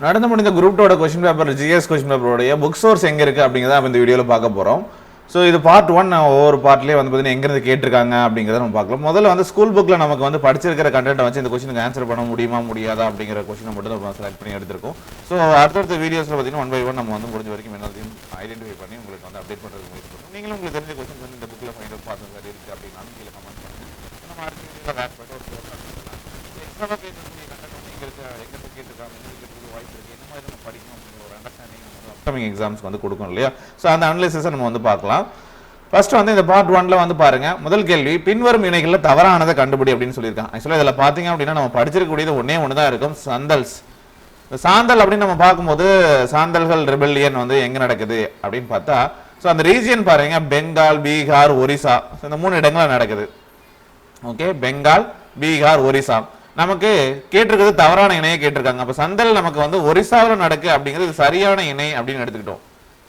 நடந்து முடிந்த குரூப்டோட கொஸ்டின் பேப்பர் ஜிஎஸ் கொஸ்டின் பேப்பரோடைய புக் சோர்ஸ் எங்கே இருக்குது அப்படிங்கிறத நம்ம இந்த வீடியோவில் பார்க்க போகிறோம் ஸோ இது பார்ட் ஒன் ஒவ்வொரு பார்ட்லேயே வந்து பார்த்தீங்கன்னா எங்கேருந்து கேட்டிருக்காங்க அப்படிங்கிறத நம்ம பார்க்கலாம். முதல்ல வந்து ஸ்கூல் புக்கில் நமக்கு வந்து படிச்சிருக்கிற கண்டென்ட்டை வச்சு இந்த கொஸ்டினுக்கு ஆன்சர் பண்ண முடியுமா முடியாதா அப்படிங்கிற கொஸ்டினை மட்டும் நம்ம செலக்ட் பண்ணி எடுத்திருக்கோம். ஸோ அடுத்தடுத்த வீடியோஸில் பார்த்தீங்கன்னா ஒன் பை ஒன் நம்ம வந்து முடிஞ்ச வரைக்கும் எல்லாத்தையும் ஐடென்டிஃபை பண்ணி உங்களுக்கு வந்து அப்டேட் பண்ணுறது முயற்சி நீங்களும் உங்களுக்கு தெரிஞ்ச கொஸ்டின் வந்து இந்த புக்கில் ஃபைண்ட் அவுட் பார்த்து சரி இருக்குது அப்படின்னாலும் கீழே கமெண்ட் பண்ணுங்கள் நம்ம அடுத்த வீடியோவில் ஆட் பண்ணி ஒரு கண்டென்ட் வந்து எங்கே இருக்கு எங்கே இருந்து கேட்டிருக்காங்க எங்கே இருக்கிறது வாய்ப்பு இருக்குது என்ன மாதிரி நம்ம படிக்கணும் அப்படிங்கிற ஒரு அண்டர்ஸ்டாண்டிங் எக்ஸாம்ஸ்க்கு வந்து கொடுக்கும் இல்லையா? ஸோ அந்த அனலிசிஸை நம்ம வந்து பார்க்கலாம். ஃபர்ஸ்ட் வந்து இந்த பார்ட் ஒன்ல வந்து பாருங்க. முதல் கேள்வி பின்வரும் இணைகளில் தவறானதை கண்டுபிடி அப்படின்னு சொல்லியிருக்காங்க. ஆக்சுவலாக இதில் பார்த்தீங்க அப்படின்னா நம்ம படிச்சிருக்கக்கூடியது ஒன்றே ஒன்று தான் இருக்கும் சந்தல்ஸ் சாந்தல் அப்படின்னு நம்ம பார்க்கும்போது சாந்தல்கள் ரிபெல்லியன் வந்து எங்கே நடக்குது அப்படின்னு பார்த்தா ஸோ அந்த ரீஜியன் பாருங்க. பெங்கால் பீகார் ஒரிசா இந்த மூணு இடங்களில் நடக்குது. ஓகே பெங்கால் பீகார் ஒரிசா நமக்கு கேட்டிருக்கிறது தவறான இணையை கேட்டிருக்காங்க. அப்போ சந்தல் நமக்கு வந்து ஒரிசாவில் நடக்கு அப்படிங்கிறது சரியான இணை அப்படின்னு எடுத்துக்கிட்டோம்.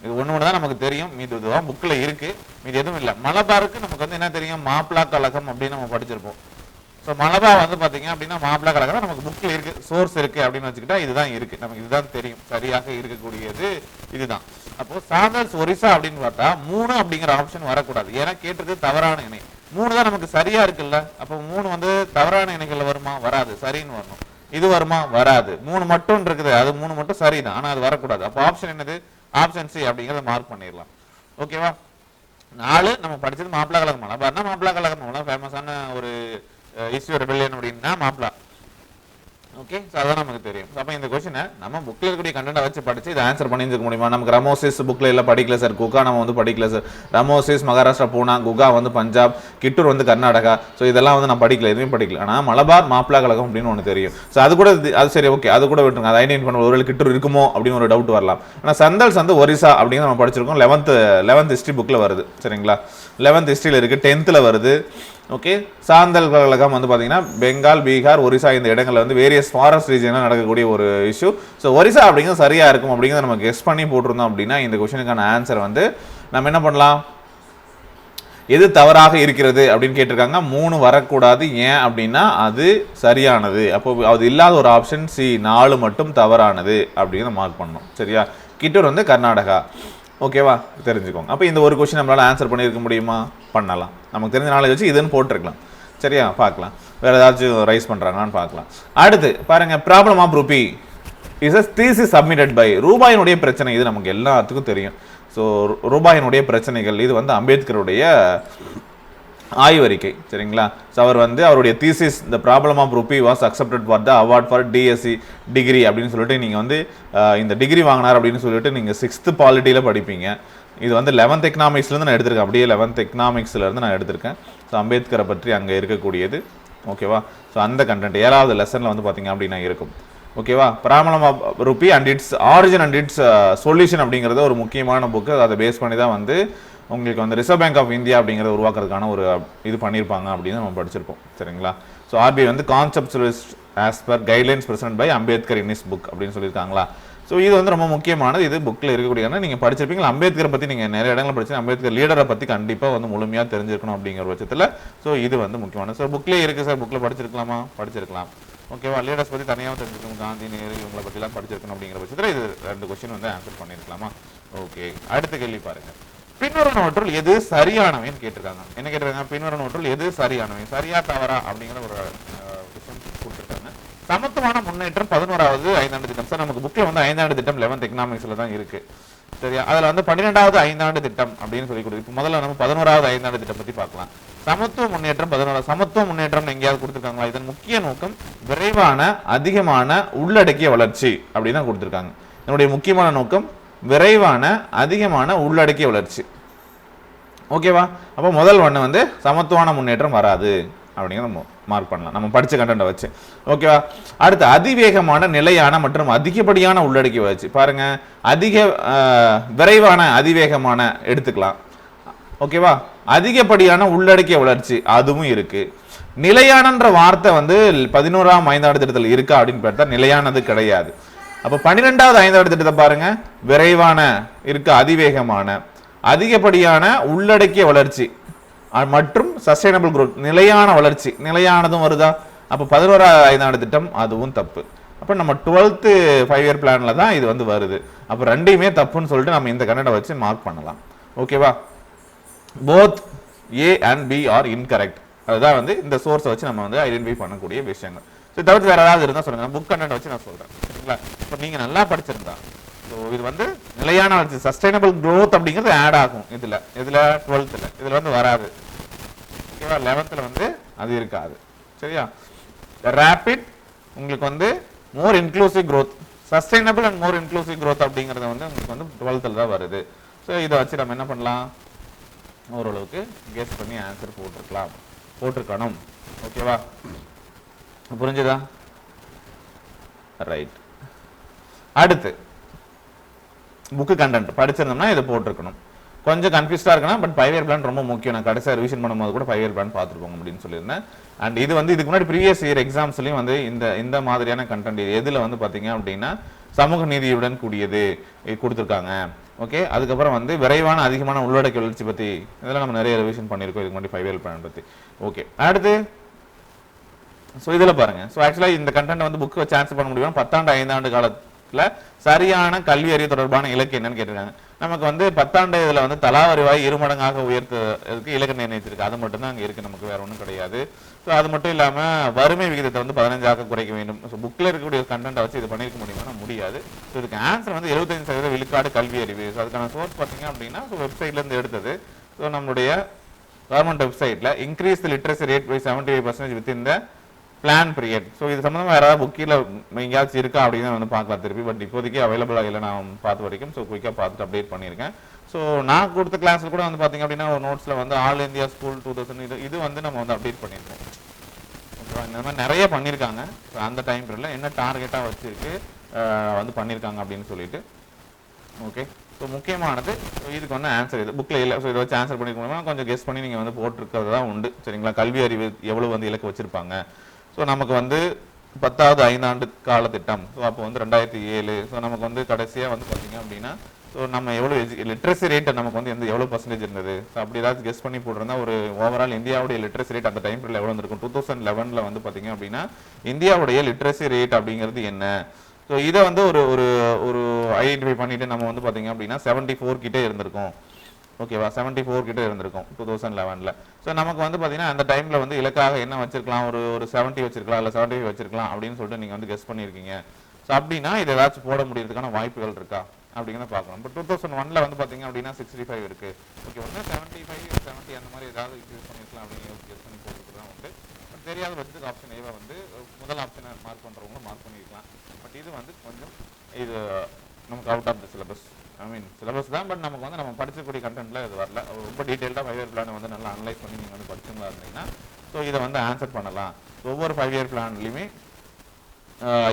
இது ஒன்று ஒன்று தான் நமக்கு தெரியும். மீது இதுதான் புக்கில் இருக்குது மீது எதுவும் இல்லை. மலபாருக்கு நமக்கு வந்து என்ன தெரியும்? மாப்பிளா கழகம் அப்படின்னு நம்ம படிச்சிருப்போம். ஸோ மலபா வந்து பார்த்தீங்க அப்படின்னா மாப்பிளா கழகம் நமக்கு புக்கில் இருக்குது சோர்ஸ் இருக்குது அப்படின்னு வச்சுக்கிட்டா இதுதான் இருக்குது நமக்கு இதுதான் தெரியும். சரியாக இருக்கக்கூடியது இதுதான். அப்போது சாந்தல்ஸ் ஒரிசா அப்படின்னு பார்த்தா மூணு அப்படிங்கிற ஆப்ஷன் வரக்கூடாது. ஏன்னா கேட்டிருக்கு தவறான இணை. மூணு தான் நமக்கு சரியா இருக்குல்ல? அப்போ மூணு வந்து தவறான இணைகள்ல வருமா? வராது. சரின்னு வரணும். இது வருமா? வராது. மூணு மட்டும் இருக்குது. அது மூணு மட்டும் சரிதான். ஆனா அது வரக்கூடாது. அப்போ ஆப்ஷன் என்னது? ஆப்ஷன் சி அப்படிங்கிறத மார்க் பண்ணிடலாம். ஓகேவா நாலு நம்ம படிச்சது மாப்பிளா கழகம் மலபார்னா மாப்பிளா கழகம் ஃபேமஸான ஒரு இஸ்யூ ரெபெல்லியன் அப்படின்னா மாப்பிளா. ஓகே ஸோ அதான் நமக்கு தெரியும். அப்போ இந்த கொஸ்டினை நம்ம புக்கில் இருக்கக்கூடிய கண்டென்ட்டை வச்சு படித்து இதை ஆன்சர் பண்ணியிருக்க முடியுமா? நமக்கு ரமோசிஸ் புக்கில் இல்லை படிக்கல சார் குகா நம்ம வந்து படிக்கல சார் ரமோசிஸ் மகாராஷ்டிரா பூனா குகா வந்து பஞ்சாப் கிட்டூர் வந்து கர்நாடகா ஸோ இதெல்லாம் வந்து நான் படிக்கல எதுவுமே படிக்கல. ஆனால் மலபார் மாப்பிளா கழகம் அப்படின்னு ஒன்று தெரியும். ஸோ அது கூட இது- அது சரி ஓகே அது கூட விட்டுருங்க. அதை ஐடென்ட் பண்ண ஒருவேளை கிட்டூர் இருக்குமோ அப்படின்னு ஒரு டவுட் வரலாம். ஆனால் சந்தல்ஸ் வந்து ஒரிசா அப்படின்னு நம்ம படிச்சிருக்கோம். லெவன்த்து லெவன்த் ஹிஸ்ட்ரி புக்கில் வருது. சரிங்களா? லெவன்த் ஹிஸ்ட்ரியில் இருக்குது டென்த்தில் வருது. ஓகே சாந்தல் கழகம் வந்து பார்த்தீங்கன்னா பெங்கால் பீகார் ஒரிசா இந்த இடங்களில் வந்து வேரியஸ் ஃபாரஸ்ட் ரீஜனில் நடக்கக்கூடிய ஒரு இஷ்யூ ஸோ ஒரிசா அப்படிங்கிறது சரியாக இருக்கும் அப்படிங்கிறத நம்ம கெஸ் பண்ணி போட்டிருந்தோம் அப்படின்னா இந்த கொஷனுக்கான ஆன்சர் வந்து நம்ம என்ன பண்ணலாம்? எது தவறாக இருக்கிறது அப்படின்னு கேட்டிருக்காங்க. மூணு வரக்கூடாது. ஏன் அப்படின்னா அது சரியானது. அப்போ அது இல்லாத ஒரு ஆப்ஷன் சி நாலு மட்டும் தவறானது அப்படின்னு மார்க் பண்ணணும். சரியா? கிட்டூர் வந்து கர்நாடகா. ஓகேவா தெரிஞ்சுக்கோங்க. அப்போ இந்த ஒரு கொஸ்டின் நம்மளால் ஆன்சர் பண்ணியிருக்க முடியுமா? பண்ணலாம். நமக்கு தெரிஞ்ச நாலேஜ் வச்சு இதுன்னு போட்டிருக்கலாம். சரியா? பார்க்கலாம். வேறு ஏதாச்சும் ரைஸ் பண்ணுறாங்களான்னு பார்க்கலாம். அடுத்து பாருங்கள் problem of rupee is a is submitted by ரூபாயினுடைய பிரச்சனை. இது நமக்கு எல்லாத்துக்கும் தெரியும். ஸோ ரூபாயினுடைய பிரச்சனைகள் இது வந்து அம்பேத்கருடைய ஆய்வறிக்கை சரிங்களா? ஸோ அவர் வந்து அவருடைய தீசிஸ் இந்த problem of rupee was accepted for the award for DSc degree அப்படின்னு சொல்லிட்டு நீங்கள் வந்து இந்த டிகிரி வாங்கினார் அப்படின்னு சொல்லிட்டு நீங்கள் சிக்ஸ்த்து பாலிட்டியில் படிப்பீங்க. இது வந்து லெவன்த் எக்கனாமிக்ஸ்லேருந்து நான் எடுத்திருக்கேன். அப்படியே லெவன்த் எக்கனாமிக்ஸ்லேருந்து நான் எடுத்திருக்கேன். ஸோ அம்பேத்கரை பற்றி அங்கே இருக்கக்கூடியது. ஓகேவா ஸோ அந்த கண்டென்ட் ஏழாவது லெசனில் வந்து பார்த்தீங்க அப்படின்னா இருக்கும். ஓகேவா பிராமணம் of rupee and its origin and its solution அப்படிங்கிறது ஒரு முக்கியமான புக்கு அதை பேஸ் பண்ணி தான் வந்து உங்களுக்கு வந்து ரிசர்வ் பேங்க் ஆஃப் இந்தியா அப்படிங்கிறத உருவாக்குறதுக்கான ஒரு இது பண்ணியிருப்பாங்க அப்படின்னு நம்ம படிச்சிருப்போம். சரிங்களா? ஸோ ஆர்பிஐ வந்து conceptualised as per guidelines presented by Ambedkar in his book அப்படின்னு சொல்லியிருக்காங்களா? ஸோ இது வந்து ரொம்ப முக்கியமானது. இது புக்கில் இருக்கக்கூடிய நீங்கள் படிச்சிருப்பீங்களா? அம்பேத்கரை பற்றி நீங்கள் நிறைய இடங்களில் படிச்சு அம்பேத்கர் லீடரை பற்றி கண்டிப்பாக வந்து முழுமையாக தெரிஞ்சிருக்கணும் அப்படிங்கிற பட்சத்தில் ஸோ இது வந்து முக்கியமானது. சார் புக்லேயே இருக்குது சார் புக்கில் படிச்சிருக்கலாமா? படிச்சிருக்கலாம். ஓகேவா லீடர்ஸ் பற்றி தனியாக தெரிஞ்சிருக்கணும். காந்தி நேரு இவங்களை பற்றிலாம் படிச்சிருக்கணும் அப்படிங்கிற பட்சத்தில் இது ரெண்டு கொஸ்டின் வந்து ஆன்சர் பண்ணியிருக்கலாமா ஓகே அடுத்த கேள்வி பாருங்கள் பின்வருவனவற்றுள் எது சரியானவைன்னு கேட்டிருக்காங்க. என்ன கேட்டிருக்காங்க? பின்வருவனவற்றுள் எது சரியானவை? சரியா தவறா அப்படிங்கிற ஒரு விஷயம் கொடுத்துருக்காங்க. சமத்துவமான முன்னேற்றம் பதினோராவது ஐந்தாண்டு திட்டம். சார் நமக்கு புக்கில் வந்து ஐந்தாண்டு திட்டம் லெவன்த் எக்கனாமிக்ஸில் தான் இருக்கு. சரியா? அதில் வந்து பன்னிரெண்டாவது ஐந்தாண்டு திட்டம் அப்படின்னு சொல்லி கொடுக்கு இப்போ முதல்ல நம்ம பதினோராவது ஐந்தாண்டு திட்டம் பற்றி பார்க்கலாம். சமத்துவ முன்னேற்றம் பதினோரா சமத்துவ முன்னேற்றம் எங்கேயாவது கொடுத்துருக்காங்களா? இதன் முக்கிய நோக்கம் விரைவான அதிகமான உள்ளடக்கிய வளர்ச்சி அப்படின்னு தான் கொடுத்துருக்காங்க. என்னுடைய முக்கியமான நோக்கம் விரைவான அதிகமான உள்ளடக்கிய வளர்ச்சி. ஓகேவா? அப்போ முதல் ஒன்று வந்து சமத்துவமான முன்னேற்றம் வராது அப்படிங்கிற நம்ம மார்க் பண்ணலாம். நம்ம படித்த கண்டென்ட்டை வச்சு. ஓகேவா? அடுத்து அதிவேகமான நிலையான மற்றும் அதிகப்படியான உள்ளடக்கிய வளர்ச்சி. பாருங்க. அதிக விரைவான அதிவேகமான எடுத்துக்கலாம். ஓகேவா? அதிகப்படியான உள்ளடக்கிய வளர்ச்சி அதுவும் இருக்கு. நிலையானன்ற வார்த்தை வந்து பதினோராம் ஐந்தாவது திட்டத்தில் இருக்கா அப்படின்னு பார்த்தா நிலையானது கிடையாது. அப்போ பன்னிரெண்டாவது ஐந்தாண்டு திட்டத்தை பாருங்க. விரைவான இருக்க அதிவேகமான அதிகப்படியான உள்ளடக்கிய வளர்ச்சி. மற்றும் சஸ்டைனபிள் குரோத் நிலையான வளர்ச்சி. நிலையானதும் வருதா? அப்போ பதினோராவது ஐந்தாவது திட்டம் அதுவும் தப்பு. அப்போ நம்ம டுவெல்த்து ஃபைவ் இயர் பிளானில் தான் இது வந்து வருது. அப்போ ரெண்டையுமே தப்புன்னு சொல்லிட்டு நம்ம இந்த கன்னடை வச்சு மார்க் பண்ணலாம். ஓகேவா both A and B are incorrect அதுதான் வந்து இந்த சோர்ஸை வச்சு நம்ம வந்து ஐடென்டிஃபை பண்ணக்கூடிய விஷயங்கள். ஸோ தவிர்த்து வேற ஏதாவது இருந்தால் சொல்லுங்க. புக் கண்டென்ட் வச்சு நான் சொல்றேன். சரிங்களா? இப்போ நீங்க நல்லா படிச்சிருந்தா ஸோ இது வந்து நிலையான வளர்ச்சி சஸ்டைனபிள் க்ரோத் அப்படிங்கிறது ஆட் ஆகும் இதுல. இதுல டுவெல்த்தில் இதுல வந்து வராது. ஓகேவா லெவன்த்தில் வந்து அது இருக்காது. சரியா? ரேபிட் உங்களுக்கு வந்து more inclusive growth sustainable and more inclusive growth அப்படிங்கிறது வந்து உங்களுக்கு வந்து டுவெல்த்தில் தான் வருது. ஸோ இதை வச்சு நம்ம என்ன பண்ணலாம்? ஓரளவுக்கு கெஸ் பண்ணி ஆன்சர் போட்டிருக்கலாம். போட்டிருக்கணும். ஓகேவா புரிஞ்சுதா? ரைட் அடுத்து புக்கு கண்டென்ட் படிச்சிருந்தோம்னா இதை போட்டிருக்கணும். கொஞ்சம் கன்ஃபியூஸ்டாக இருக்கணும் பட் ஃபைவ் இயர் பிளான் ரொம்ப முக்கியம். நான் கடைசியாக ரிவிஷன் பண்ணும்போது கூட ஃபைவ் இயர் பிளான் பார்த்துருப்போங்க அப்படின்னு சொல்லியிருந்தேன். அண்ட் இது வந்து இதுக்கு முன்னாடி ப்ரீவியஸ் இயர் எக்ஸாம்ஸ்லையும் வந்து இந்த இந்த மாதிரியான கண்டென்ட் எதில் வந்து பார்த்தீங்க அப்படின்னா சமூக நீதியுடன் கூடியது இது கொடுத்துருக்காங்க. ஓகே அதுக்கப்புறம் வந்து விரைவான அதிகமான உள்ளடக்க வளர்ச்சி பற்றி இதெல்லாம் நம்ம நிறைய ரிவிஷன் பண்ணியிருக்கோம். இதுக்கு முன்னாடி ஃபைவ் இயர் பிளான் பற்றி ஓகே அடுத்து ஸோ இதில் பாருங்க. ஸோ ஆக்சுவலாக இந்த கண்டென்ட் வந்து புக் வச்சு ஆன்சர் பண்ண முடியும்? பத்தாண்டு ஐந்தாண்டு காலத்தில் சரியான கல்வி அறிவு தொடர்பான இலக்கு என்னன்னு கேட்டிருக்காங்க. நமக்கு வந்து பத்தாண்டு இதில் வந்து தலாவரிவாய் இருமடங்காக உயர்த்ததுக்கு இலக்கு நிர்ணயிச்சிருக்கு அது மட்டும்தான் அங்கே இருக்கு. நமக்கு வேற ஒன்றும் கிடையாது. ஸோ அது மட்டும் இல்லாமல் வறுமை விகிதத்தை வந்து பதினஞ்சாக குறைக்க வேண்டும். ஸோ புக்கில் இருக்கக்கூடிய கண்டென்ட்டை வச்சு இது பண்ணியிருக்க முடியுமா? முடியாது. ஸோ இதுக்கு ஆன்சர் வந்து எழுபத்தஞ்சு சதவீத விழுக்காடு கல்வி அறிவு. ஸோ அதுக்கான சோர்ஸ் பார்த்தீங்க அப்படின்னா ஸோ வெப்சைட்லேருந்து எடுத்தது. ஸோ நம்மளுடைய கவர்மெண்ட் வெப்சைட்டில் increase literacy rate by seventy five percentage with இந்த பிளான் பீரியட் ஸோ இது சம்மந்தமாக யாராவது புக்கில் எங்கேயாச்சும் இருக்கா அப்படின்னு வந்து பார்க்கலாம் திருப்பி. பட் இப்போதைக்கு அவைலபிளாக இல்லை நான் பார்த்த வரைக்கும். ஸோ குயிக்காக பார்த்துட்டு அப்டேட் பண்ணியிருக்கேன். ஸோ நான் கொடுத்த கிளாஸில் கூட வந்து பார்த்தீங்க அப்படின்னா ஒரு நோட்ஸில் வந்து all India school two thousand இது இது வந்து நம்ம வந்து அப்டேட் பண்ணியிருக்கோம். ஓகேவா இந்த மாதிரி நிறைய பண்ணியிருக்காங்க. ஸோ அந்த டைம் பீரியடில் என்ன டார்கெட்டாக வச்சுருக்கு வந்து பண்ணியிருக்காங்க அப்படின்னு சொல்லிட்டு. ஓகே ஸோ முக்கியமானது இதுக்கு வந்து ஆன்சர் இது. புக்கில் இல்லை. ஸோ இதை வச்சு ஆன்சர் பண்ணிக்க முடியுமா? கொஞ்சம் கெஸ் பண்ணி நீங்கள் வந்து போட்டிருக்கிறது தான் உண்டு. சரிங்களா? கல்வி அறிவு எவ்வளோ வந்து இலக்கு வச்சுருப்பாங்க? ஸோ நமக்கு வந்து பத்தாவது ஐந்தாண்டு கால திட்டம் ஸோ அப்போ வந்து ரெண்டாயிரத்தி ஏழு. ஸோ நமக்கு வந்து கடைசியாக வந்து பார்த்தீங்க அப்படின்னா ஸோ நம்ம எவ்வளோ லிட்ரஸி ரேட் நமக்கு வந்து எந்த எவ்வளோ பர்சன்டேஜ் இருந்தது? ஸோ அப்படி ஏதாவது கெஸ் பண்ணி போட்டிருந்தா ஒரு ஓவரால் இந்தியாவுடைய லிட்ரஸி ரேட் அந்த டைம் பீரியட் எவ்வளோ இருந்திருக்கும்? டூ தௌசண்ட் லெவனில் வந்து பார்த்தீங்க அப்படின்னா இந்தியாவுடைய லிட்ரஸி ரேட் அப்படிங்கிறது என்ன? ஸோ இதை வந்து ஒரு ஒரு ஒரு ஐடென்டிஃபை பண்ணிட்டு நம்ம வந்து பார்த்தீங்க அப்படின்னா செவன்ட்டி ஃபோர் கிட்டே இருந்திருக்கும். ஓகேவா செவன்ட்டி ஃபோர் கிட்ட இருந்திருக்கும் டூ தௌசண்ட் லெவனில் ஸோ நமக்கு வந்து பார்த்தீங்கன்னா அந்த டைமில் வந்து இலக்காக என்ன வச்சிருக்கலாம்? ஒரு ஒரு செவன்ட்டி வச்சிருக்கலாம் இல்லை செவன்ட்டி வச்சிருக்கலாம் அப்படின்னு சொல்லிட்டு நீங்கள் வந்து கெஸ் பண்ணியிருக்கீங்க. ஸோ அப்படின்னா இது ஏதாச்சும் போட முடியறதுக்கான வாய்ப்புகள் இருக்கா? அப்படிங்கிறத பார்க்கலாம். இப்போ டூ தௌசண்ட் ஒனில் வந்து பார்த்தீங்க அப்படின்னா சிக்ஸ்டி ஃபைவ் இருக்குது ஓகே ஒன்று செவன்ட்டி ஃபைவ் செவன்ட்டி அந்த மாதிரி ஏதாவது யூஸ் பண்ணிருக்கலாம் அப்படின்னு கெஸ் பண்ணி போட்டுட்டு தான் உண்டு. பட் தெரியாத பட்சத்துக்கு ஆப்ஷன் ஏவை வந்து முதல் ஆப்ஷனை மார்க் பண்ணுறவங்க மார்க் பண்ணியிருக்கலாம். பட் இது வந்து கொஞ்சம் இது நமக்கு out of the syllabus I mean syllabus தான் பட் நமக்கு வந்து நம்ம படிச்சக்கூடிய கண்டென்ட்ல இது வரல. ரொம்ப டீட்டெயில்டாக ஃபைவ் இயர் பிளான் வந்து நல்லா அனலைஸ் பண்ணி நீங்கள் வந்து படிச்சுங்களா இருந்தீங்கன்னா ஸோ இதை வந்து ஆன்சர் பண்ணலாம். ஒவ்வொரு ஃபைவ் இயர் பிளான்லையுமே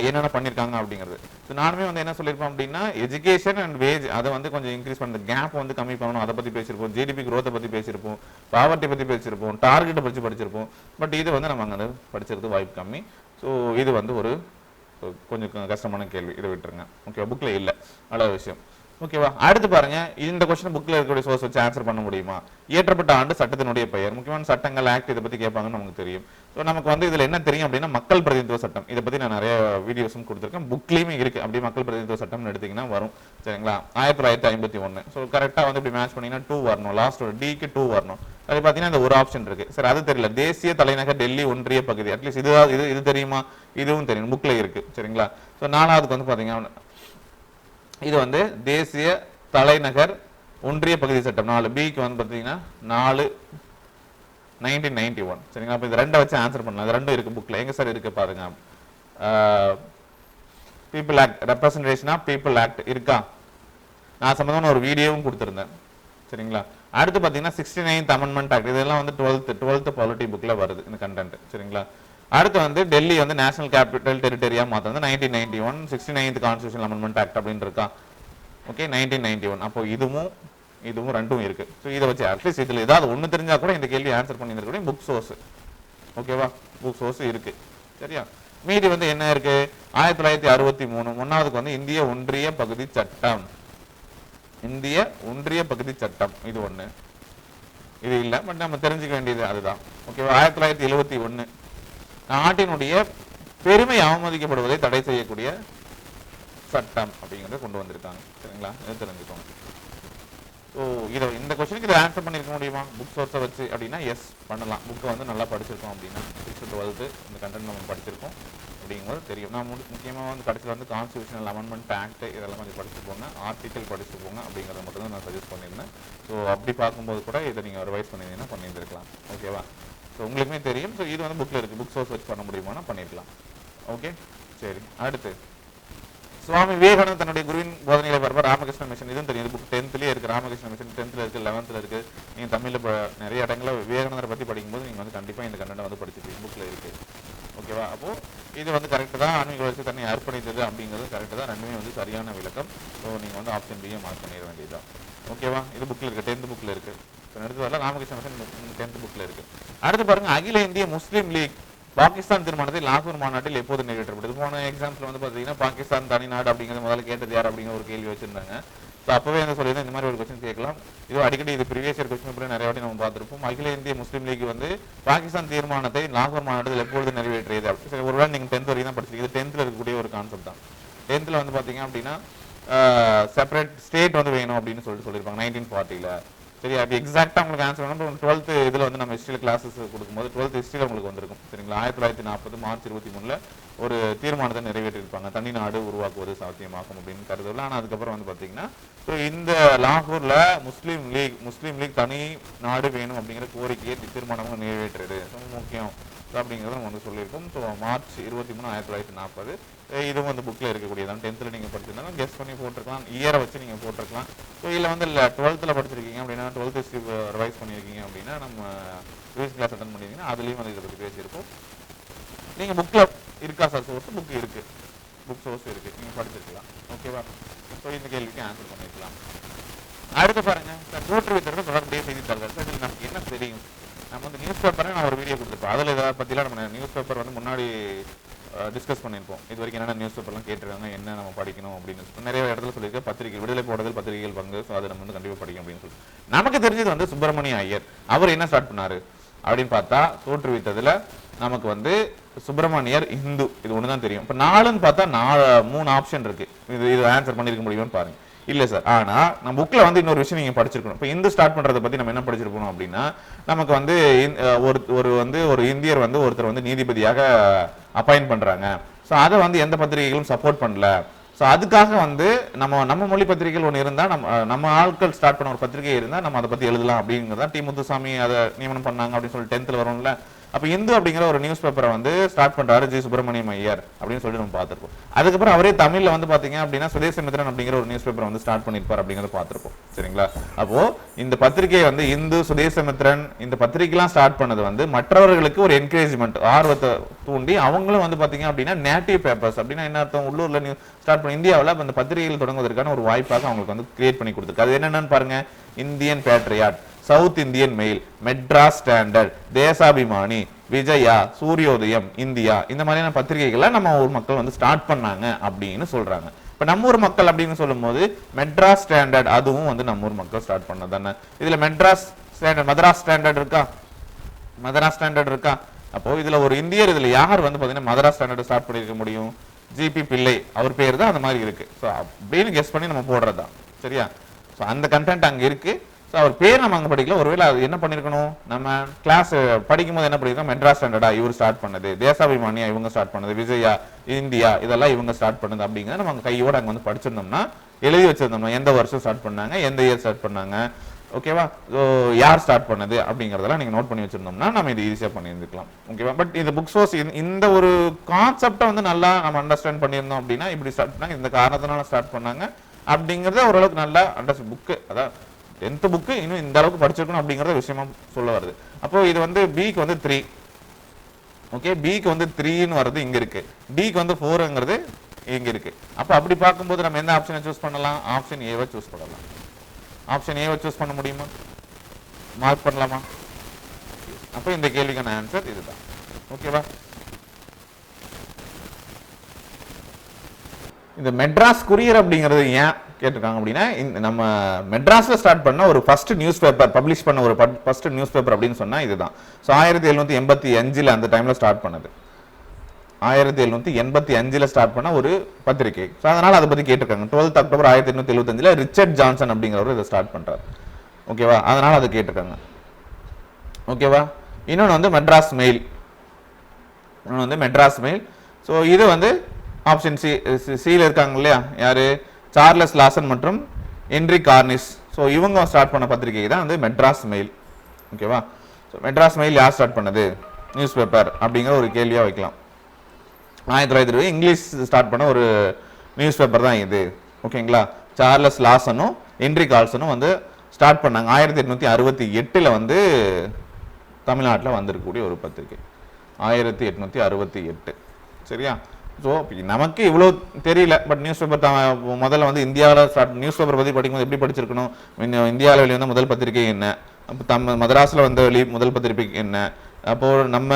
என்னென்ன பண்ணியிருக்காங்க அப்படிங்கிறது. ஸோ நானுமே வந்து என்ன சொல்லியிருப்போம் அப்படின்னா எஜுகேஷன் அண்ட் வேஜ் அதை வந்து கொஞ்சம் இன்க்ரீஸ் பண்ணுறது கேப் வந்து கம்மி பண்ணணும். அதை பற்றி பேசியிருப்போம். ஜிடிபி க்ரோத்தை பற்றி பேசியிருப்போம். பாவர்ட்டி பற்றி பேசியிருப்போம். டார்கெட்டை பற்றி படிச்சிருப்போம். பட் இது வந்து நம்ம அங்கே படிச்சிருக்கு வாய்ப்பு கம்மி. ஸோ இது வந்து ஒரு கொஞ்சம் கஷ்டமான கேள்வி. இதை விட்டுருங்க. ஓகே புக்கில் இல்லை. நல்ல விஷயம். ஓகேவா? அடுத்து பாருங்க. இந்த கொஸ்டின் புக்கில் இருக்கக்கூடிய சோர்ஸ் வச்சு ஆன்சர் பண்ண முடியுமா? இயற்றப்பட்ட ஆண்டு சட்டத்தினுடைய பெயர். முக்கியமான சட்டங்கள் ஆக்ட் இதை பற்றி கேட்பாங்கன்னு நமக்கு தெரியும். ஸோ நமக்கு வந்து இதில் என்ன தெரியும் அப்படின்னா மக்கள் பிரதிநிதித்துவ சட்டம். இதை பற்றி நான் நிறைய வீடியோஸும் கொடுத்துருக்கேன். புக்லேயுமே இருக்கு. அப்படி மக்கள் பிரதிநிதித்துவ சட்டம்னு எடுத்தீங்கன்னா வரும். சரிங்களா? ஆயிரத்தி தொள்ளாயிரத்தி ஐம்பத்தி ஒன்று ஸோ கரெக்டாக வந்து இப்படி மேட்ச் பண்ணீங்கன்னா டூ வரணும். லாஸ்ட் ஒரு டிக்கு டூ வரணும். அது பார்த்தீங்கன்னா இந்த ஒரு ஆப்ஷன் இருக்கு. சரி அது தெரியல. தேசிய தலைநகர் டெல்லி ஒன்றிய பகுதி. அட்லீஸ்ட் இது இது இது தெரியுமா? இதுவும் தெரியும். புக்ல இருக்கு. சரிங்களா? ஸோ நாலாவதுக்கு வந்து பார்த்தீங்கன்னா இது வந்து தேசிய தலைநகர் ஒன்றிய பகுதி சட்டம் நாலு பிக்கு வந்து பார்த்தீங்கன்னா நாலு நைன்டீன் நைன்டி ஒன் சரிங்களா? அப்போ இது ரெண்டை வச்சு ஆன்சர் பண்ணலாம். இது ரெண்டும் இருக்கு புக்கில் எங்கே சார் இருக்குது பாருங்க. People act representation of people act இருக்கா? நான் சம்மந்தமான ஒரு வீடியோவும் கொடுத்துருந்தேன். சரிங்களா? அடுத்து பார்த்தீங்கன்னா சிக்ஸ்டி நைன்த் அமெண்ட்மெண்ட் ஆக்ட் இதெல்லாம் வந்து டுவெல்த்து டுவெல்த்து பாலிட்டி புக்கில் வருது இந்த கண்டென்ட் சரிங்களா? அடுத்து வந்து டெல்லி வந்து நேஷனல் கேபிட்டல் டெரிட்டரியா மாற்றது nineteen ninety one sixty ninth constitution amendment act அப்படின்னு இருக்கா. ஓகே நைன்டீன் நைன்டி ஒன் அப்போ இதுவும் இதுவும் ரெண்டும் இருக்கு. ஸோ இதை வச்சு அட்லீஸ்ட் இதில் ஏதாவது ஒன்று தெரிஞ்சா கூட இந்த கேள்வி ஆன்சர் பண்ணியிருக்கக்கூடிய புக் சோர்ஸ் ஓகேவா புக் சோர்ஸ் இருக்கு. சரியா? மீதி வந்து என்ன இருக்கு? ஆயிரத்தி தொள்ளாயிரத்தி அறுபத்தி மூணு. ஒன்னாவதுக்கு வந்து இந்திய ஒன்றிய பகுதி சட்டம். இந்திய ஒன்றிய பகுதி சட்டம். இது ஒன்று இது இல்லை பட் நம்ம தெரிஞ்சுக்க வேண்டியது அதுதான். ஓகேவா ஆயிரத்தி தொள்ளாயிரத்தி எழுபத்தி ஒன்று நாட்டினுடைய பெருமை அவமதிக்கப்படுவதை தடை செய்யக்கூடிய சட்டம் அப்படிங்கறத கொண்டு வந்திருக்காங்க. சரிங்களா? இது தெரிஞ்சுக்கோங்க. ஸோ இதை இந்த கொஸ்டினுக்கு இதை ஆன்சர் பண்ணியிருக்க முடியுமா? புக் சோர்ஸை வச்சு அப்படின்னா எஸ் பண்ணலாம். புக்கை வந்து நல்லா படிச்சிருக்கோம் அப்படின்னா சிக்ஸ்த்து டுவெல்த்து இந்த கண்டென்ட் நம்ம படிச்சிருக்கோம் அப்படிங்கும்போது தெரியும். நான் முடி முக்கியமாக வந்து கடைசியில் வந்து கான்ஸ்டியூஷனல் அமெண்ட்மெண்ட் ஆக்ட் இதெல்லாம் கொஞ்சம் படிச்சு போங்க. ஆர்டிக்கல் படிச்சு போங்க அப்படிங்கிறத மட்டும் தான் நான் சஜஸ்ட் பண்ணியிருந்தேன். ஸோ அப்படி பார்க்கும்போது கூட இதை நீங்கள் ரிவைஸ் பண்ணியிருந்தீங்கன்னா பண்ணியிருந்திருக்கலாம். ஓகேவா ஸோ உங்களுக்குமே தெரியும். ஸோ இது வந்து புக்கில் இருக்குது புக் சோர்ஸ் வச்சு பண்ண முடியுமானா பண்ணிடலாம் ஓகே சரி. அடுத்து. சுவாமி விவேகானந்தர் தன்னுடைய குருவின் போதனையில் பரப்ப ராமகிருஷ்ண மிஷன் இதுவும் தெரியும். புக் டென்த்லேயே இருக்கு. ராமகிருஷ்ண மிஷன் டென்த்தில் இருக்குது லெவன்த்தில் இருக்குது நீங்கள் தமிழில் நிறைய இடங்களில் விவேகானந்தரை பற்றி படிக்கும்போது நீங்கள் வந்து கண்டிப்பாக இந்த கண்டனை வந்து படிச்சிருப்பீங்க புக்கில் இருக்குது ஓகேவா அப்போது இது வந்து கரெக்டு தான். ஆன்மீக வளர்ச்சி தன்னை அர்ப்பணித்தது அப்படிங்கிறது கரெக்டு தான். ரெண்டுமே வந்து சரியான விளக்கம். ஸோ நீங்கள் வந்து ஆப்ஷன் பியை மார்க் பண்ணிட வேண்டியதுதான். ஓகேவா இது புக்கில் இருக்குது டென்த் புக்கில் இருக்குது இப்போ வரல. ராமகிருஷ்ண மிஷன் டென்த் புக்கில் இருக்கு. அடுத்து பாருங்க அகில இந்திய முஸ்லீம் லீக் பாகிஸ்தான் தீர்மானத்தை லாகூர் மாநாட்டில் எப்போது நிறைவேற்றப்பட்டது போன எக்ஸாம்பிள் வந்து பார்த்தீங்கன்னா பாகிஸ்தான் தனிநாடு அப்படிங்கிறது முதல்ல கேட்டது யார் அப்படிங்கிற ஒரு கேள்வி வச்சிருந்தாங்க. ஸோ அப்பவே என்ன சொல்லியிருந்தேன்? இந்த மாதிரி ஒரு கொஸ்டின் கேட்கலாம். இது அடிக்கடி இது ப்ரீவியஸ் இயர் கொஸ்டின் கூட நிறைய வாட்டி நம்ம பார்த்துருப்போம். அகில இந்திய முஸ்லீம் லீக் வந்து பாகிஸ்தான் தீர்மானத்தை லாகூர் மாநாட்டில் எப்பொழுது நிறைவேற்றியது? அப்படி ஒரு ஒருவேளை நீங்கள் டென்த் வரைக்கும் தான் படிச்சிருக்கீங்க. இது டென்த்தில் இருக்கக்கூடிய ஒரு கான்செப்ட் தான். டென்த்தில் வந்து பார்த்தீங்க அப்படின்னா செப்பரேட் ஸ்டேட் வந்து வேணும் அப்படின்னு சொல்லிட்டு சொல்லியிருப்பாங்க நைன்டீன் ஃபார்ட்டியில் சரி அப்படி எக்ஸாக்டாக உங்களுக்கு ஆன்சர் வேணும் டுவெல்த் இதில் வந்து நம்ம ஹிஸ்ட்ரியில் கிளாஸஸ் கொடுக்கும்போது டுவெல்த் ஹிஸ்ட்ரியில் உங்களுக்கு வந்திருக்கும். சரிங்களா? ஆயிரத்தி தொள்ளாயிரத்தி நாற்பது மார்ச் இருபத்தி மூணில் ஒரு தீர்மானத்தை நிறைவேற்றிருப்பாங்க. தனி நாடு உருவாக்குவது சாத்தியமாகும் அப்படின்னு கருதவில்லை ஆனால் அதுக்கப்புறம் வந்து பார்த்தீங்கன்னா ஸோ இந்த லாகூர்ல முஸ்லீம் லீக் முஸ்லீம் லீக் தனி நாடு வேணும் அப்படிங்கிற கோரிக்கையை தீர்மானமாக நிறைவேற்றுறது. ரொம்ப முக்கியம். அப்படிங்கிறத நம்ம வந்து சொல்லியிருக்கோம். ஸோ மார்ச் இருபத்தி மூணு ஆயிரத்தி தொள்ளாயிரத்தி நாற்பது. இதுவும் வந்து புக்கில் இருக்கக்கூடியதான் டென்த்தில் நீங்கள் படிச்சிருந்தாலும் கெஸ் பண்ணி போட்டிருக்கலாம். இயரை வச்சு நீங்கள் போட்டிருக்கலாம். ஸோ இதில் வந்து இல்லை டுவெல்த்தில் படிச்சிருக்கீங்க அப்படின்னா டுவெல்த் ஹிஸ்ட்ரி ரிவைஸ் பண்ணியிருக்கீங்க அப்படின்னா நம்ம ரிவிஷன் கிளாஸ் அட்டன் பண்ணியிருக்கீங்கன்னா அதுலேயும் வந்து இதை பற்றி பேசியிருக்கோம் நீங்கள் புக்கில் இருக்கா சார் சோர்ஸ் புக் இருக்குது புக் சோர்ஸ் இருக்குது நீங்கள் படிச்சிருக்கலாம். ஓகேவா ஸோ இந்த கேள்விக்கு ஆன்சர் பண்ணிருக்கலாம் அடுத்து பாருங்க. சார் தோற்றுவித்தர்கள் தொடர்புடைய செய்தித்தாள்கள். சார் இதில் நமக்கு என்ன தெரியும்? நம்ம வந்து நியூஸ் பேப்பரை நான் ஒரு வீடியோ கொடுத்துருப்போம் அதில் இதை பற்றிலாம் நம்ம நியூஸ் பேப்பர் வந்து முன்னாடி டிஸ்கஸ் பண்ணியிருப்போம். இது வரைக்கும் என்னென்ன நியூஸ் பேப்பர்லாம் கேட்டிருக்காங்க என்ன நம்ம படிக்கணும் அப்படின்னு நிறைய இடத்துல சொல்லியிருக்கேன். பத்திரிகை விடுதலை போடுறது பத்திரிகைகள் பங்கு ஸோ அதை நம்ம வந்து கண்டிப்பாக படிக்கணும் அப்படின்னு சொல்லி நமக்கு தெரிஞ்சது வந்து சுப்பிரமணிய ஐயர். அவர் என்ன ஸ்டார்ட் பண்ணார்? அப்படின்னு பார்த்தா தோற்றுவித்ததில் நமக்கு வந்து சுப்பிரமணியர் இந்து. இது ஒன்று தான் தெரியும். இப்போ நாலுன்னு பார்த்தா நாலு மூணு ஆப்ஷன் இருக்குது இது இது ஆன்சர் பண்ணியிருக்க முடியுமான்னு பாருங்கள் இல்லை சார். ஆனா நம்ம புக்கில் வந்து இன்னொரு விஷயம் நீங்கள் படிச்சிருக்கணும். இப்போ இந்து ஸ்டார்ட் பண்ணுறதை பற்றி நம்ம என்ன படிச்சிருக்கணும் அப்படின்னா நமக்கு வந்து இந்- ஒரு ஒரு வந்து ஒரு இந்தியர் வந்து ஒருத்தர் வந்து நீதிபதியாக அப்பாயின்ட் பண்ணுறாங்க ஸோ அதை வந்து எந்த பத்திரிகைகளும் சப்போர்ட் பண்ணல. ஸோ அதுக்காக வந்து நம்ம நம்ம மொழி பத்திரிகைகள் ஒன்று இருந்தால் நம்ம நம்ம ஆட்கள் ஸ்டார்ட் பண்ண ஒரு பத்திரிகை இருந்தால் நம்ம அதை பற்றி எழுதலாம் அப்படிங்கிறதா டி முத்துசாமி அதை நியமனம் பண்ணாங்க அப்படின்னு சொல்லி டென்த்தில் வரும்ல. அப்போ இந்து அப்படிங்கிற ஒரு நியூஸ் பேப்பரை வந்து ஸ்டார்ட் பண்றாரு ஜி. சுப்பிரமணியம் ஐயர் அப்படின்னு சொல்லி நம்ம பார்த்துருப்போம். அதுக்கப்புறம் அவரே தமிழ்ல வந்து பாத்தீங்க அப்படின்னா சுதேசமித்ரன் அப்படிங்கிற ஒரு நியூஸ் பேப்பர் வந்து ஸ்டார்ட் பண்ணிருப்பார் அப்படிங்கறத பார்த்துருப்போம். சரிங்களா? அப்போ இந்த பத்திரிகை வந்து இந்து சுதேசமித்ரன் இந்த பத்திரிகைலாம் ஸ்டார்ட் பண்ணது வந்து மற்றவர்களுக்கு ஒரு என்கரேஜ்மெண்ட் ஆர்வத்தை தூண்டி அவங்களும் வந்து பாத்தீங்க அப்படின்னா நேட்டிவ் பேப்பர்ஸ் அப்படின்னா என்ன அர்த்தம்? உள்ளூர்ல நியூ ஸ்டார்ட் பண்ணி இந்தியாவில் அந்த பத்திரிகைகள் தொடங்குவதற்கான ஒரு வாய்ப்பாக அவங்களுக்கு வந்து கிரியேட் பண்ணி கொடுத்துருக்கு. அது என்னென்னு பாருங்க Indian patriot south Indian mail Madras standard Deshabhimani Vijaya Suryodayam India இந்த மாதிரியான பத்திரிகைகள்லாம் நம்ம ஊர் மக்கள் வந்து ஸ்டார்ட் பண்ணாங்க அப்படின்னு சொல்றாங்க. இப்ப நம்ம ஊர் மக்கள் அப்படின்னு சொல்லும்போது மெட்ராஸ் ஸ்டாண்டர்ட் அதுவும் வந்து நம்ம ஊர் மக்கள் ஸ்டார்ட் பண்ணது தானே? இதுல மெட்ராஸ் ஸ்டாண்டர்ட் மதராஸ் ஸ்டாண்டர்ட் இருக்கா? மதராஸ் ஸ்டாண்டர்ட் இருக்கா? அப்போ இதுல ஒரு இந்தியர் இதுல யார் வந்து பாத்தீங்கன்னா மதராஸ் ஸ்டாண்டர்ட் ஸ்டார்ட் பண்ணிருக்க முடியும்? ஜிபி பிள்ளை அவர் பேர் தான் அந்த மாதிரி இருக்கு. ஸோ அப்படின்னு கெஸ் பண்ணி நம்ம போடுறதுதான். சரியா? ஸோ அந்த கண்டென்ட் அங்க இருக்கு. ஸோ அவர் பேர் நம்ம அங்கே படிக்கல. ஒருவேளை அது என்ன பண்ணிருக்கணும்? நம்ம கிளாஸ் படிக்கும் போது என்ன படிக்கிறோம் மெட்ராஸ் ஸ்டாண்டர்டா இவர் ஸ்டார்ட் பண்ணது. தேசாபிமானியா இவங்க ஸ்டார்ட் பண்ணது. விஜயா இந்தியா இதெல்லாம் இவங்க ஸ்டார்ட் பண்ணது அப்படிங்கிறத நம்ம கையோட அங்கே வந்து படிச்சிருந்தோம்னா எழுதி வச்சிருந்தோம்னா எந்த வருஷம் ஸ்டார்ட் பண்ணாங்க? எந்த இயர் ஸ்டார்ட் பண்ணாங்க? ஓகேவா ஸோ யார் ஸ்டார்ட் பண்ணது? அப்படிங்கறதெல்லாம் நீங்க நோட் பண்ணி வச்சிருந்தோம்னா நம்ம இது ஈஸியா பண்ணியிருந்துக்கலாம். ஓகேவா பட் இந்த புக் சோர்ஸ் இந்த ஒரு கான்செப்டை வந்து நல்லா நம்ம அண்டர்ஸ்டாண்ட் பண்ணியிருந்தோம் அப்படின்னா இப்படி ஸ்டார்ட் பண்ணாங்க. இந்த காரணத்தினால ஸ்டார்ட் பண்ணாங்க அப்படிங்கறத ஓரளவுக்கு நல்லா அண்டர்ஸ்ட் புக்கு அதான் டென்த் புக்கு இன்னும் இந்த அளவுக்கு படிச்சிருக்கணும் அப்படிங்கறத விஷயமா சொல்ல வருது. அப்போ இது வந்து பிக்கு வந்து த்ரீ ஓகே பிக்கு வந்து த்ரீன்னு வர்றது இங்க இருக்கு. டிக்கு வந்து ஃபோருங்கிறது இங்க இருக்கு. அப்போ அப்படி பார்க்கும்போது நம்ம எந்த ஆப்ஷனை சூஸ் பண்ணலாம்? ஆப்ஷன் ஏவை சூஸ் பண்ணலாம். ஆப்ஷன் ஏவை சூஸ் பண்ண முடியுமா? மார்க் பண்ணலாமா? அப்போ இந்த கேள்விக்கான ஆன்சர் இதுதான். ஓகேவா இந்த மெட்ராஸ் குரியர் அப்படிங்கிறது ஏன் கேட்டிருக்காங்க அப்படின்னா நம்ம மெட்ராஸில் ஸ்டார்ட் பண்ண ஒரு ஃபர்ஸ்ட் நியூஸ் பேப்பர் பப்ளிஷ் பண்ண ஒரு ஃபர்ஸ்ட் நியூஸ் பேப்பர் அப்படின்னு சொன்னால் இதுதான். ஸோ ஆயிரத்தி எழுநூற்றி எண்பத்தி அஞ்சில் அந்த டைமில் ஸ்டார்ட் பண்ணது. ஆயிரத்தி எழுநூற்றி எண்பத்தி அஞ்சில் ஸ்டார்ட் பண்ண ஒரு பத்திரிகை. ஸோ அதனால் அதை பற்றி கேட்டிருக்காங்க. டுவெல்த் அக்டோபர் ஆயிரத்தி எண்ணூற்றி எழுபத்தஞ்சில் ரிச்சர்ட் ஜான்சன் அப்படிங்கிறவர் இதை ஸ்டார்ட் பண்ணுறாரு ஓகேவா அதனால் அதை கேட்டிருக்காங்க. ஓகேவா இன்னொன்று வந்து மெட்ராஸ் மெயில் இன்னொன்று வந்து மெட்ராஸ் மெயில் ஸோ இது வந்து ஆப்ஷன் சி சியில் இருக்காங்க இல்லையா? யார்? சார்லஸ் லாசன் மற்றும் என்ரி கார்னிஸ் ஸோ இவங்க ஸ்டார்ட் பண்ண பத்திரிகை தான் வந்து மெட்ராஸ் மெயில் ஓகேவா ஸோ மெட்ராஸ் மெயில் யார் ஸ்டார்ட் பண்ணது? நியூஸ் பேப்பர் அப்படிங்கிற ஒரு கேள்வியாக வைக்கலாம். ஆயிரத்தி தொள்ளாயிரத்தி இருபது இங்கிலீஷ் ஸ்டார்ட் பண்ண ஒரு நியூஸ் பேப்பர் தான் இது. ஓகேங்களா சார்லஸ் லாசனும் என்ரி கால்சனும் வந்து ஸ்டார்ட் பண்ணாங்க. ஆயிரத்தி எட்நூற்றி அறுபத்தி எட்டில் வந்து தமிழ்நாட்டில் வந்திருக்கக்கூடிய ஒரு பத்திரிகை. ஆயிரத்தி எட்நூற்றி அறுபத்தி எட்டு. சரியா? ஸோ நமக்கு இவ்வளோ தெரியல பட் நியூஸ் பேப்பர் முதல்ல வந்து இந்தியாவில் ஸ்டார்ட் நியூஸ் பேப்பர் பற்றி படிக்கும்போது எப்படி படிச்சிருக்கணும்? இந்தியாவில் வெளிவந்த முதல் பத்திரிகை என்ன? அப்போ தம் மதராஸில் வந்த வெளி முதல் பத்திரிகை என்ன? அப்போ நம்ம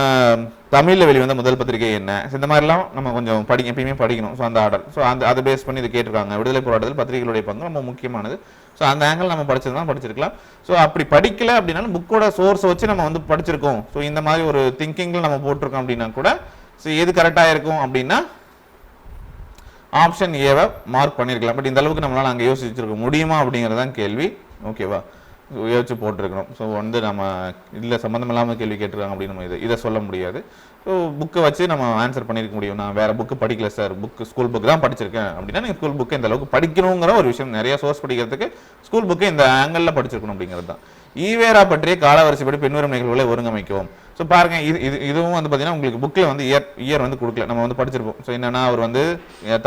தமிழில் வெளிவந்த முதல் பத்திரிகை என்ன? இந்த மாதிரிலாம் நம்ம கொஞ்சம் படி எப்பயுமே படிக்கணும். ஸோ அந்த ஆர்டர் ஸோ அந்த அதை பேஸ் பண்ணி இது கேட்டிருக்காங்க. விடுதலை போராட்டத்தில் பத்திரிகைகளுடைய பங்கு ரொம்ப முக்கியமானது. ஸோ அந்த ஆங்கிள் நம்ம படிச்சது தான் படிச்சிருக்கலாம். ஸோ அப்படி படிக்கல அப்படின்னாலும் புக்கோட சோர்ஸை வச்சு நம்ம வந்து படிச்சிருக்கோம். ஸோ இந்த மாதிரி ஒரு திங்கிங்கில் நம்ம போட்டிருக்கோம் அப்படின்னா கூட ஸோ எது கரெக்டாக இருக்கும் அப்படின்னா ஆப்ஷன் ஏவை மார்க் பண்ணியிருக்கலாம் பட் இந்த அளவுக்கு நம்மளால் அங்கே யோசிச்சிருக்க முடியுமா அப்படிங்கிறது தான் கேள்வி. ஓகேவா யோசிச்சு போட்டிருக்கிறோம் ஸோ வந்து நம்ம இல்லை சம்மந்தம் இல்லாமல் கேள்வி கேட்டிருக்காங்க அப்படின்னு நம்ம இதை இதை சொல்ல முடியாது. ஸோ புக்கை வச்சு நம்ம ஆன்சர் பண்ணியிருக்க முடியும். நான் வேறு புக்கு படிக்கல சார் புக்கு ஸ்கூல் புக் தான் படிச்சிருக்கேன். அப்படின்னா நீங்கள் ஸ்கூல் புக்கு இந்த அளவுக்கு படிக்கணுங்கிற ஒரு விஷயம் நிறைய சோர்ஸ் படிக்கிறதுக்கு ஸ்கூல் புக்கு இந்த ஆங்கிளில் படிச்சிருக்கணும் அப்படிங்கிறது தான். ஈவேரா பற்றிய காலவரிசைப்படி பின்வரும் நிகழ்வுகளை ஒருங்கமைக்கவும். ஸோ பாருங்க இது இது இதுவும் வந்து பார்த்தீங்கன்னா உங்களுக்கு புக்கில் வந்து இயர் இயர் வந்து கொடுக்கல. நம்ம வந்து படிச்சிருப்போம். ஸோ என்னன்னா அவர் வந்து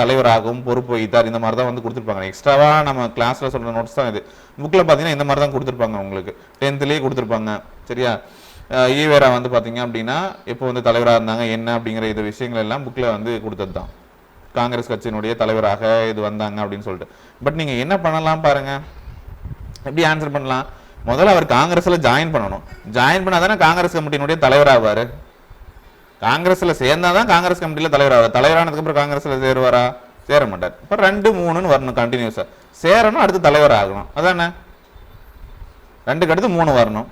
தலைவராகவும் பொறுப்பு வைத்தார் இந்த மாதிரி தான் வந்து கொடுத்துருப்பாங்க. எக்ஸ்ட்ராவாக நம்ம கிளாஸில் சொல்கிற நோட்ஸ் தான் இது. புக்கில் பார்த்தீங்கன்னா இந்த மாதிரி தான் கொடுத்துருப்பாங்க உங்களுக்கு. டென்த்லேயே கொடுத்துருப்பாங்க. சரியா? ஈவேரா வந்து பார்த்தீங்க அப்படின்னா எப்போ வந்து தலைவராக இருந்தாங்க என்ன அப்படிங்கிற இது விஷயங்கள் எல்லாம் புக்கில் வந்து கொடுத்தது தான் காங்கிரஸ் கட்சியினுடைய தலைவராக இது வந்தாங்க அப்படின்னு சொல்லிட்டு. பட் நீங்கள் என்ன பண்ணலாம் பாருங்கள் எப்படி ஆன்சர் பண்ணலாம்? முதல்ல அவர் காங்கிரஸில் ஜாயின் பண்ணணும். ஜாயின் பண்ணாதானே காங்கிரஸ் கமிட்டியினுடைய தலைவராவார் காங்கிரஸில் சேர்ந்தால் சேர்ந்தாதான் காங்கிரஸ் கமிட்டியில் தலைவராவார் ஆவார். அப்புறம் காங்கிரஸில் சேருவாரா? சேர மாட்டார். இப்போ ரெண்டு மூணுன்னு வரணும் கண்டினியூஸாக சேரணும் அடுத்து தலைவர் ஆகணும். அதானே? ரெண்டுக்கு அடுத்து மூணு வரணும்.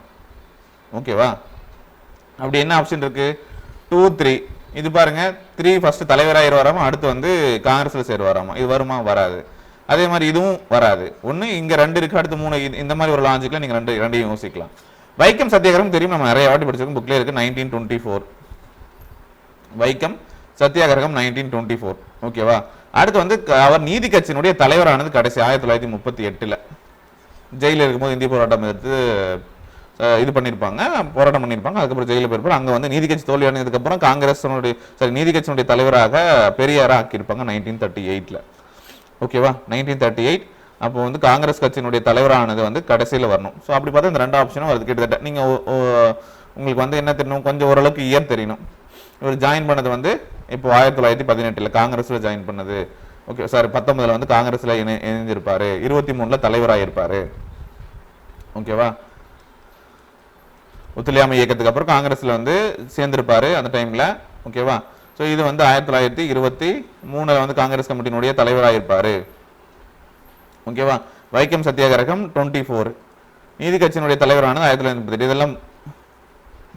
ஓகேவா அப்படி என்ன ஆப்ஷன் இருக்குது டூ த்ரீ இது பாருங்கள் த்ரீ ஃபர்ஸ்ட் தலைவராயிருவாராமா? அடுத்து வந்து காங்கிரஸில் சேருவாராமா? இது வருமா? வராது. அதே மாதிரி இதுவும் வராது. ஒன்று இங்கே ரெண்டு இருக்கு அடுத்து மூணு இந்த மாதிரி ஒரு லாஜிக்ல நீங்கள் ரெண்டு ரெண்டையும் யோசிக்கலாம். வைக்கம் சத்தியாகிரகம் தெரியும்? நம்ம நிறைய வாட்டி படிச்சிருக்கோம். புக்ல இருக்குது நைன்டீன் டுவெண்ட்டி ஃபோர் வைக்கம் சத்தியாகிரகம் நைன்டீன் டுவெண்ட்டி ஃபோர் ஓகேவா அடுத்து வந்து க- அவர் நீதி கட்சியினுடைய தலைவரானது கடைசி ஆயிரத்தி தொள்ளாயிரத்தி முப்பத்தி எட்டில். ஜெயிலில் இருக்கும்போது இந்திய போராட்டம் எடுத்து இது பண்ணியிருப்பாங்க போராட்டம் பண்ணியிருப்பாங்க அதுக்கப்புறம் ஜெயிலில் போயிருப்பாங்க அங்கே வந்து நீதி கட்சி தோல்வி அப்புறம் காங்கிரஸினுடைய நீதி கட்சியினுடைய தலைவராக பெரியாராக ஆக்கியிருப்பாங்க நைன்டீன் தேர்ட்டி எயிட்டில் ஓகேவா நைன்டீன் தேர்ட்டி எயிட் அப்போ வந்து காங்கிரஸ் கட்சியினுடைய தலைவரானது வந்து கடைசியில் வரணும். ஸோ அப்படி பார்த்தா இந்த ரெண்டு ஆப்ஷனும் வருது. கிட்டத்தட்ட நீங்கள் உங்களுக்கு வந்து என்ன தெரியணும் கொஞ்சம் ஓரளவுக்கு இயர் தெரியணும் இவர் ஜாயின் பண்ணது வந்து இப்போ ஆயிரத்தி தொள்ளாயிரத்தி பதினெட்டில் காங்கிரஸில் ஜாயின் பண்ணது. ஓகே சாரி பத்தொன்பதில் வந்து காங்கிரஸில் இணை இணைஞ்சிருப்பார். இருபத்தி மூணில் தலைவராக இருப்பார் ஓகேவா ஒத்துழையாமை இயக்கத்துக்கு அப்புறம் காங்கிரஸில் வந்து சேர்ந்திருப்பார் அந்த டைமில் ஓகேவா ஸோ இது வந்து ஆயிரத்தி தொள்ளாயிரத்தி இருபத்தி மூணில் வந்து காங்கிரஸ் கமிட்டியினுடைய தலைவராக இருப்பார் ஓகேவா வைக்கம் சத்தியாகிரகம் டுவெண்ட்டி ஃபோர் நீதி கட்சியினுடைய தலைவரானது ஆயிரத்தி தொள்ளாயிரத்தி இதெல்லாம்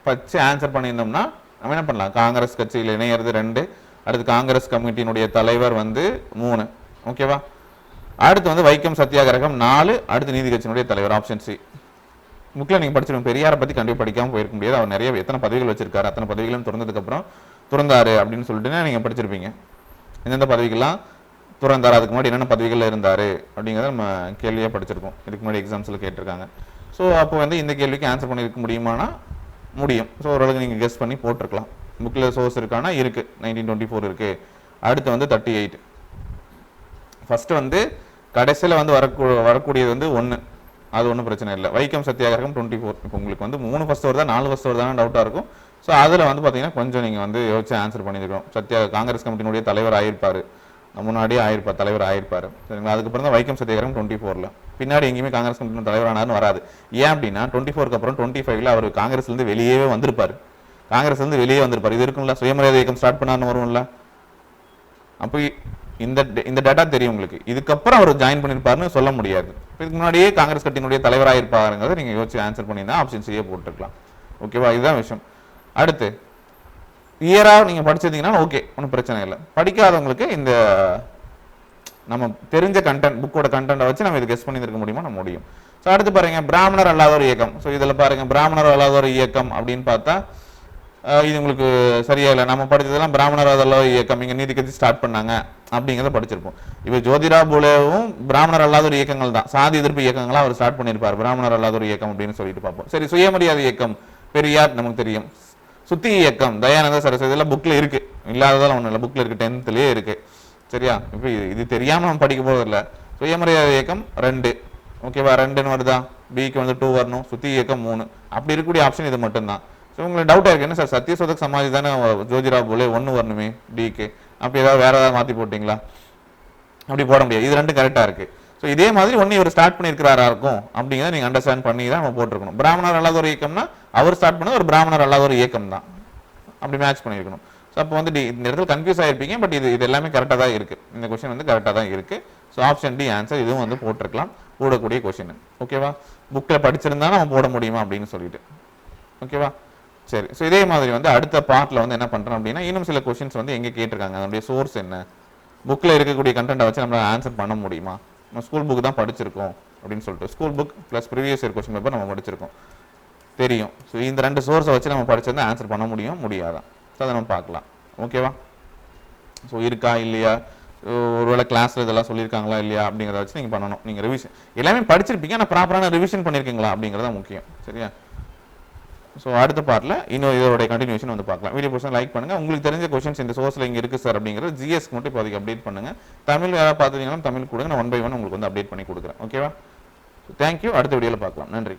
பச்சு ஆன்சர் பண்ணியிருந்தோம்னா நம்ம என்ன பண்ணலாம்? காங்கிரஸ் கட்சியில் இணையிறது ரெண்டு அடுத்து காங்கிரஸ் கமிட்டியினுடைய தலைவர் வந்து மூணு. ஓகேவா அடுத்து வந்து வைக்கம் சத்தியாகிரகம் நாலு அடுத்து நீதி கட்சியினுடைய தலைவர் ஆப்ஷன் சி புக்கில் நீங்கள் படிச்சிருக்கோம் பெரியாரை பற்றி கண்டிப்பாக படிக்காமல் போயிருக்க முடியாது. அவர் நிறைய எத்தனை பதவிகள் வச்சிருக்காரு அத்தனை பதவிகளும் திறந்ததுக்கப்புறம் துறந்தார் அப்படின்னு சொல்லிட்டுனா நீங்கள் படிச்சிருப்பீங்க. எந்தெந்த பதவிக்கெல்லாம் துறந்தார்? அதுக்கு முன்னாடி என்னென்ன பதவிகளில் இருந்தார்? அப்படிங்கிறத நம்ம கேள்வியாக படிச்சிருக்கோம். இதுக்கு முன்னாடி எக்ஸாம்ஸில் கேட்டிருக்காங்க. ஸோ அப்போ வந்து இந்த கேள்விக்கு ஆன்சர் பண்ணியிருக்க முடியுமானா? முடியும். ஸோ ஓரளவுக்கு நீங்கள் கெஸ் பண்ணி போட்டிருக்கலாம். புக்கில் சோர்ஸ் இருக்கானா? இருக்குது நைன்டீன் டுவெண்ட்டி ஃபோர் இருக்கு. அடுத்து வந்து தேர்ட்டி எயிட் ஃபஸ்ட்டு வந்து கடைசியில் வந்து வரக்கூ வரக்கூடியது வந்து ஒன்று அது ஒன்றும் பிரச்சனை இல்லை. வைக்கம் சத்தியாகிரகம் டுவெண்ட்டி ஃபோர் இப்போ உங்களுக்கு வந்து மூணு ஃபர்ஸ்ட் வருதா நாலு ஃபர்ஸ்ட் தான் டவுட்டாக இருக்கும். ஸோ அதில் வந்து பார்த்தீங்கன்னா கொஞ்சம் நீங்கள் வந்து யோசிச்சு ஆன்சர் பண்ணியிருக்கோம் சத்யா காங்கிரஸ் கமிட்டியினுடைய தலைவர் ஆயிருப்பார். முன்னாடியே ஆயிருப்பார் தலைவர் ஆயிருப்பார். சரிங்களா? அதுக்கப்புறம் தான் வைக்கம் சத்தியாகிரகம் டுவெண்ட்டி ஃபோரில் பின்னாடி எங்கேயுமே காங்கிரஸ் கமிட்டியின் தலைவரானாலும் வராது. ஏன் அப்படின்னா டுவெண்ட்டி ஃபோருக்கு அப்புறம் டுவெண்ட்டி ஃபைவ்ல அவர் காங்கிரஸ்லேருந்து வெளியே வந்திருப்பார். காங்கிரஸ்லேருந்து வெளியே வந்திருப்பார். இது இருக்கும்ல சுயமரியாதை இயக்கம் ஸ்டார்ட் பண்ணான்னு வரும்ல. அப்போ இந்த டே- இந்த டேட்டா தெரியும் உங்களுக்கு. இதுக்கப்புறம் அவர் ஜாயின் பண்ணியிருப்பாருன்னு சொல்ல முடியாது. இதுக்கு முன்னாடியே காங்கிரஸ் கட்சியினுடைய தலைவராக இருப்பாருங்கிறத நீங்கள் யோசிச்சு ஆன்சர் பண்ணியிருந்தா ஆப்ஷன் சியே போட்டுருக்கலாம். ஓகேவா இதுதான் விஷயம். அடுத்து இயராக நீங்கள் படிச்சிருந்தீங்கன்னா ஓகே ஒன்றும் பிரச்சனை இல்லை. படிக்காதவங்களுக்கு இந்த நம்ம தெரிஞ்ச கண்டென்ட் புக்கோட கண்டென்ட்டை வச்சு நம்ம இது கெஸ் பண்ணி இருக்க முடியுமா? நம்ம முடியும். ஸோ அடுத்து பாருங்கள் பிராமணர் அல்லாத ஒரு இயக்கம். ஸோ இதில் பாருங்கள் பிராமணர் அல்லாத ஒரு இயக்கம் அப்படின்னு பார்த்தா இது உங்களுக்கு சரியா இல்லை. நம்ம படித்ததெல்லாம் பிராமணர் அல்லாத இயக்கம். இங்கே நீதி கட்சி ஸ்டார்ட் பண்ணாங்க அப்படிங்கிறத படிச்சிருப்போம். இப்போ ஜோதிரா புலேவும் பிராமணர் அல்லாத ஒரு இயக்கங்கள் தான். சாதி எதிர்ப்பு இயக்கங்களாக அவர் ஸ்டார்ட் பண்ணியிருப்பார். பிராமணர் அல்லாத ஒரு இயக்கம் அப்படின்னு சொல்லிட்டு பார்ப்போம். சரி சுயமரியாதை இயக்கம். பெரியார் நமக்கு தெரியும். சுத்தி இயக்கம். தயானந்த சரஸ்வதி இதெல்லாம் புக்கில் இருக்கு. இல்லாததெல்லாம் ஒன்றும் இல்லை. புக்கில் இருக்கு. டென்த்துலேயே இருக்கு. சரியா? இப்போ இது இது தெரியாமல் நம்ம படிக்க போகிறது இல்லை. சுயமரியாதை இயக்கம் ரெண்டு. ஓகேவா ரெண்டுன்னு வருதா? பிக்கு வந்து டூ வரணும். சுத்தி இயக்கம் மூணு. அப்படி இருக்கக்கூடிய ஆப்ஷன் இது மட்டும்தான். ஸோ உங்களுக்கு டவுட்டா இருக்கு. என்ன சார்? சத்யசோதக் சமாதி தானே? ஜோதிரா போலே ஒன்று வரணுமே டிக்கு அப்படி ஏதாவது வேற ஏதாவது மாற்றி போட்டிங்களா? அப்படி போட முடியாது. இது ரெண்டும் கரெக்டாக இருக்கு. ஸோ இதே மாதிரி ஒன்று இவர் ஸ்டார்ட் பண்ணியிருக்கிறாரா இருக்கும்? அப்படிங்கிறத நீங்கள் அண்டர்ஸ்டாண்ட் பண்ணி தான் நம்ம போட்டிருக்கணும். பிராமணர் அல்லாத ஒரு இயக்கம்னா அவர் ஸ்டார்ட் பண்ணது ஒரு பிராமணர் அல்லாத ஒரு இயக்கம் தான். அப்படி மேட்ச் பண்ணியிருக்கணும். ஸோ அப்போ வந்து டி- இந்த இடத்துல கன்ஃபியூஸ் ஆகிருப்பீங்க பட் இது இது எல்லாமே கரெக்டாக தான் இருக்கு. இந்த கொஷின் வந்து கரெக்டாக தான் இருக்கு. ஸோ ஆப்ஷன் டி ஆன்சர் இதுவும் வந்து போட்டிருக்கலாம். போடக்கூடிய கொஷின் ஓகேவா புக்கில் படிச்சிருந்தா நம்ம போட முடியுமா அப்படின்னு சொல்லிட்டு. ஓகேவா சரி. ஸோ இதே மாதிரி வந்து அடுத்த பார்ட்டில் வந்து என்ன பண்ணுறோம் அப்படின்னா இன்னும் சில கொஷின்ஸ் வந்து எங்கே கேட்டிருக்காங்க? அதனுடைய சோர்ஸ் என்ன? புக்கில் இருக்கக்கூடிய கண்டென்ட்டை வச்சு நம்ம ஆன்சர் பண்ண முடியுமா? நம்ம ஸ்கூல் புக் தான் படிச்சிருக்கோம் அப்படின்னு சொல்லிட்டு. School book plus previous year question paper நம்ம படிச்சிருக்கோம். தெரியும். ஸோ இந்த ரெண்டு சோர்ஸை வச்சு நம்ம படிச்சிருந்தா ஆன்சர் பண்ண முடியும்? முடியாதான் ஸோ அதை நம்ம பார்க்கலாம். ஓகேவா ஸோ இருக்கா? இல்லையா? ஒருவேளை கிளாஸில் இதெல்லாம் சொல்லியிருக்காங்களா? இல்லையா? அப்படிங்கிறத வச்சு நீங்கள் பண்ணணும். நீங்கள் ரிவிஷன் எல்லாமே படிச்சிருப்பீங்க ஆனால் ப்ராப்பரான ரிவிஷன் பண்ணியிருக்கீங்களா அப்படிங்கிறது தான் முக்கியம். சரியா? ஸோ அடுத்த பார்ட்ல இன்னும் இதோட கண்டினியூஷன் வந்து பார்க்கலாம். வீடியோ பர்சன் லைக் பண்ணுங்கள் உங்களுக்கு தெரிஞ்ச கொஷின்ஸ் இந்த சோர்ஸில் இங்கே இருக்கு சார் அப்படிங்கிறது ஜிஎஸ்க்கு மட்டும் இப்போ அதுக்கு அப்டேட் பண்ணுங்க. தமிழ் யாராவது பார்த்துட்டீங்கன்னா தமிழ் கொடுங்க. நான் ஒன் பை ஒன் உங்களுக்கு வந்து அப்டேட் பண்ணி கொடுக்குறேன். ஓகேவா தேங்க்யூ அடுத்த வீடியோவில் பார்க்கலாம். நன்றி.